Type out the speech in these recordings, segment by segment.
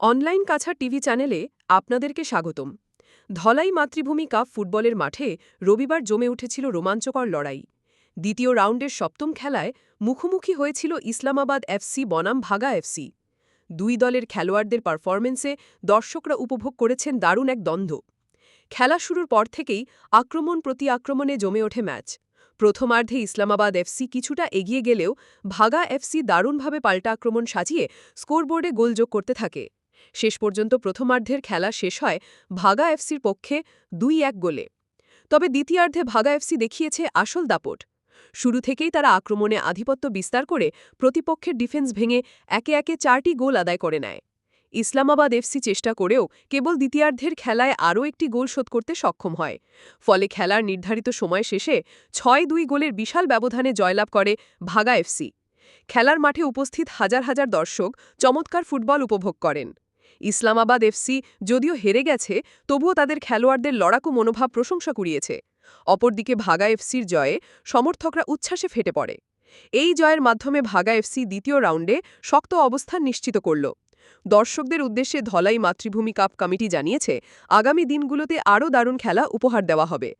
Online কাছা TV চ্যানেলে আপনাদেরকে স্বাগতম। ধলাই মাতৃভূমি কাপ ফুটবলের মাঠে রবিবার জমে উঠেছিল রোমাঞ্চকর লড়াই। দ্বিতীয় রাউন্ডের সপ্তম খেলায় মুখোমুখি হয়েছিল ইসলামাবাদ এফসি বনাম ভাগা এফসি দুই দলের খেলোয়াড়দের পারফরমেন্সে দর্শকরা উপভোগ করেছেন দারুণ এক দ্বন্দ্ব। খেলা শুরুর পর থেকেই আক্রমণ প্রতি আক্রমণে জমে ওঠে ম্যাচ। প্রথমার্ধে ইসলামাবাদ এফসি কিছুটা এগিয়ে গেলেও ভাগা এফসি দারুণভাবে পাল্টা আক্রমণ সাজিয়ে স্কোরবোর্ডে গোল যোগ করতে থাকে। শেষ পর্যন্ত প্রথমার্ধের খেলা শেষ হয় ভাগা এফসির পক্ষে দুই এক গোলে। তবে দ্বিতীয়ার্ধে ভাগা এফসি দেখিয়েছে আসল দাপট। শুরু থেকেই তারা আক্রমণে আধিপত্য বিস্তার করে প্রতিপক্ষের ডিফেন্স ভেঙে একে একে চারটি গোল আদায় করে নেয়। ইসলামাবাদ এফসি চেষ্টা করেও কেবল দ্বিতীয়ার্ধের খেলায় আরও একটি গোল শোধ করতে সক্ষম হয়। ফলে খেলার নির্ধারিত সময় শেষে ছয় দুই গোলের বিশাল ব্যবধানে জয়লাভ করে ভাগা এফসি। খেলার মাঠে উপস্থিত হাজার হাজার দর্শক চমৎকার ফুটবল উপভোগ করেন। ইসলামাবাদ এফসি যদিও হেরে গেছে, তবুও তাদের খেলোয়াড়দের লড়াকু মনোভাব প্রশংসা কুড়িয়েছে। অপরদিকে ভাগা এফসির জয়ে সমর্থকরা উচ্ছ্বাসে ফেটে পড়ে। এই জয়ের মাধ্যমে ভাগা এফসি দ্বিতীয় রাউন্ডে শক্ত অবস্থান নিশ্চিত করল। দর্শকদের উদ্দেশ্যে ধলাই মাতৃভূমি কাপ কমিটি জানিয়েছে, আগামী দিনগুলোতে আরও দারুণ খেলা উপহার দেওয়া হবে।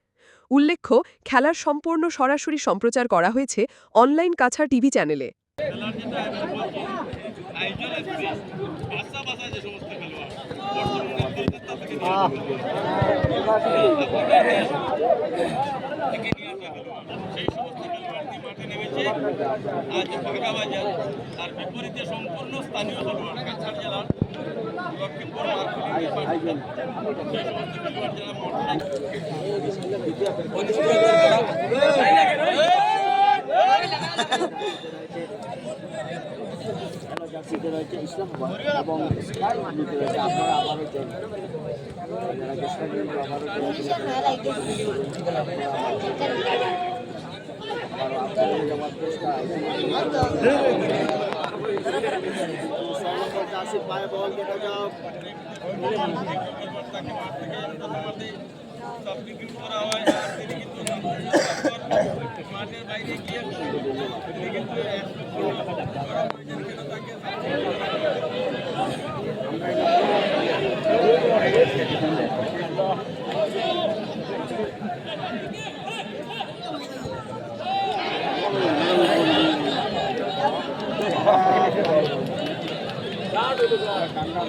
উল্লেখ্য, খেলার সম্পূর্ণ সরাসরি সম্প্রচার করা হয়েছে অনলাইন কাছাড় টিভি চ্যানেলে। সেই সমস্ত খেলোয়াড়টি মাঠে নেমেছে আজ বাঘাবাজার আর বিপরীতে সম্পূর্ণ স্থানীয় খেলোয়াড় কাছাড় জেলার লক্ষ্মীপুর সেই জার্সিতে রয়েছে ইসলামাবাদ এবং স্কাই নিতে রয়েছে আপনারা আবারও জয়েন যারা চেষ্টা কিন্তু আবারও জার্সি পায়ে বল দেখা যাও তাকে মাঠ থেকে প্রথমার্ধে সাবস্টিটিউট করা হয় আর তিনি কিন্তু মাঠের বাইরে গিয়ে তিনি কিন্তু ঠান্ডা